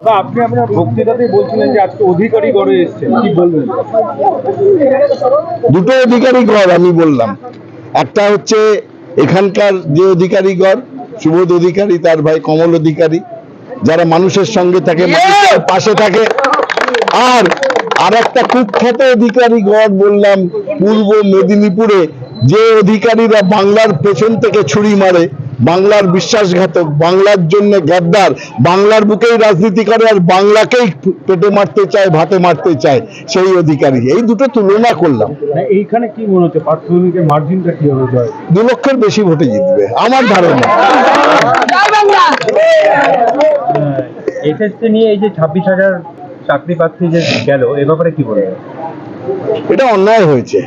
আপনি আপনার বক্তৃতাতেই বলছিলেন যে আজকে অধিকারী গড়ে এসছেন কি বলবেন? দুটো অধিকারী গড় আমি বললাম। একটা হচ্ছে এখানকার যে অধিকারীগণ সুবোধ অধিকারী তার ভাই কমল অধিকারী যারা মানুষের সঙ্গে থাকে মানুষের পাশে থাকে। আর আর একটা কুখ্যাত অধিকারী গড় বললাম পূর্ব মেদিনীপুরে যে অধিকারীরা বাংলার পেছন থেকে ছুরি মারে বাংলার বিশ্বাসঘাতক বাংলার জন্য গাদ্দার বাংলার বুকেই রাজনীতি করে আর বাংলাকেই পেটে মারতে চায় ভাতে মারতে চায় সেই অধিকারী এই দুটো তুলনা করলাম। এইখানে কি মনে হচ্ছে? পার্থভূমিকের মার্জিনটা কি হবে দু লক্ষের বেশি ভোটে জিতবে আমার ধারণা। এসএসসি নিয়ে এই যে ছাব্বিশ হাজার চাকরি প্রার্থী যে গেল এ ব্যাপারে কি বলবেন? এটা অন্যায় হয়েছে।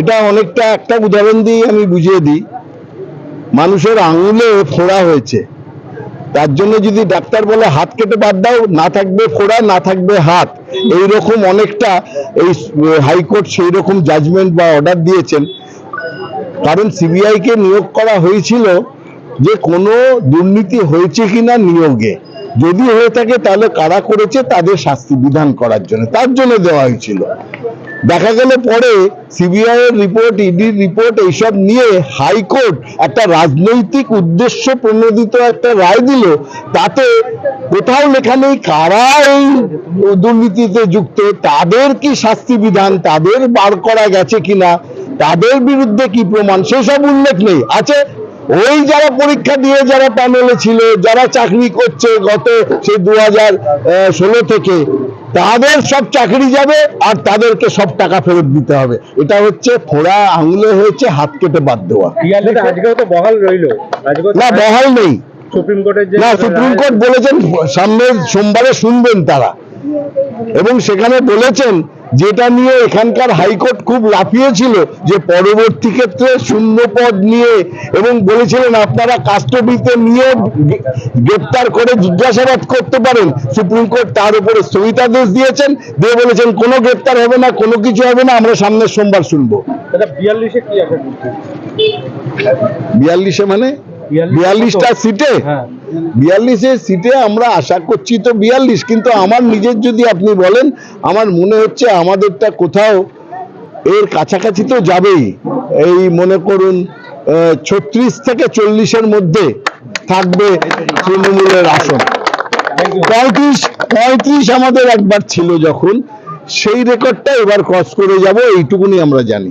এটা অনেকটা একটা উদাহরণ দিয়ে আমি বুঝিয়ে দিই। মানুষের আঙুলে ফোড়া হয়েছে। তার জন্য যদি ডাক্তার বলে, হাত কেটে বাদ দাও, না থাকবে ফোড়া, না থাকবে হাত। এই রকম অনেকটা এই হাইকোর্ট সেই রকম জাজমেন্ট বা অর্ডার দিয়েছেন। কারণ সিবিআইকে নিয়োগ করা হয়েছিল যে কোনো দুর্নীতি হয়েছে কিনা নিয়োগে। যদি হয়ে থাকে তাহলে কারা করেছে? তাদের শাস্তি বিধান করার জন্য। তার জন্য দেওয়া হয়েছিল। দেখা গেল পরে সিবিআই এর রিপোর্ট ইডির রিপোর্ট এইসব নিয়ে হাইকোর্ট একটা রাজনৈতিক উদ্দেশ্য প্রণোদিত একটা রায় দিল। তাতে কোথাও লেখা নেই কারা এই দুর্নীতিতে যুক্ত, তাদের কি শাস্তি বিধান, তাদের বার করা গেছে কিনা, তাদের বিরুদ্ধে কি প্রমাণ, সেসব উল্লেখ নেই। আছে ওই যারা পরীক্ষা দিয়ে যারা প্যানেলে ছিল যারা চাকরি করছে গত সেই দু হাজার ষোলো থেকে তাদের সব চাকরি যাবে আর তাদেরকে সব টাকা ফেরত দিতে হবে। এটা হচ্ছে ফোড়া আঙুলে হয়েছে হাত কেটে বাদ দেওয়া। তো বহাল রইল। না বহাল নেই। সুপ্রিম কোর্টের না সুপ্রিম কোর্ট বলেছেন সামনের সোমবারে শুনবেন তারা। এবং সেখানে বলেছেন যেটা নিয়ে এখানকার হাইকোর্ট খুব লাফিয়েছিল যে পরবর্তী ক্ষেত্রে শূন্য পদ নিয়ে এবং বলেছিলেন আপনারা কাস্টডিতে নিয়ে গ্রেপ্তার করে জিজ্ঞাসাবাদ করতে পারেন। সুপ্রিম কোর্ট তার উপরে স্থগিতাদেশ দিয়েছেন। দিয়ে বলেছেন কোনো গ্রেপ্তার হবে না কোনো কিছু হবে না আমরা সামনের সোমবার শুনব। বিয়াল্লিশে কি বিয়াল্লিশে মানে? বিয়াল্লিশটা সিটে? হ্যাঁ। বিয়াল্লিশের সিটে আমরা আশা করছি তো বিয়াল্লিশ কিন্তু আমার নিজের যদি আপনি বলেন আমার মনে হচ্ছে আমাদেরটা কোথাও এর কাছাকাছি তো যাবেই। এই মনে করুন ছত্রিশ থেকে চল্লিশের মধ্যে থাকবে তৃণমূলের আসন। পঁয়ত্রিশ পঁয়ত্রিশ আমাদের একবার ছিল যখন সেই রেকর্ডটা এবার ক্রস করে যাব এইটুকুনি আমরা জানি।